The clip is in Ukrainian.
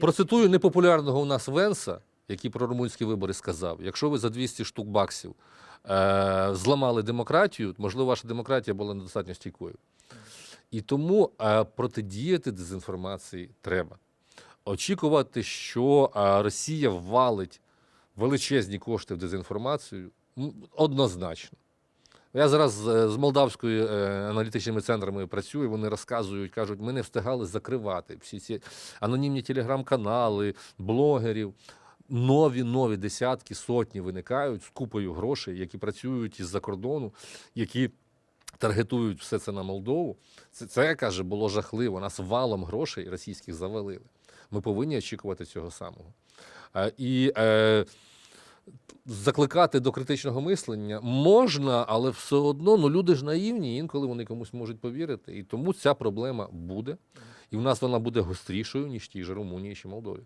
Процитую непопулярного у нас Венса, який про румунські вибори сказав: якщо ви за 200 штук баксів е, зламали демократію, можливо, ваша демократія була недостатньо стійкою. І тому е, протидіяти дезінформації треба. Очікувати, що е, Росія ввалить величезні кошти в дезінформацію, однозначно. Я зараз з, з молдавською е, аналітичними центрами працюю. Вони розказують, кажуть, ми не встигали закривати всі ці анонімні телеграм-канали, блогерів. Нові нові десятки, сотні виникають з купою грошей, які працюють із-за кордону, які таргетують все це на Молдову. Це, це каже, було жахливо. Нас валом грошей російських завалили. Ми повинні очікувати цього самого. Е, і е, закликати до критичного мислення можна, але все одно ну, люди ж наївні, інколи вони комусь можуть повірити. І тому ця проблема буде. І в нас вона буде гострішою, ніж ті ж Румунії чи Молдові.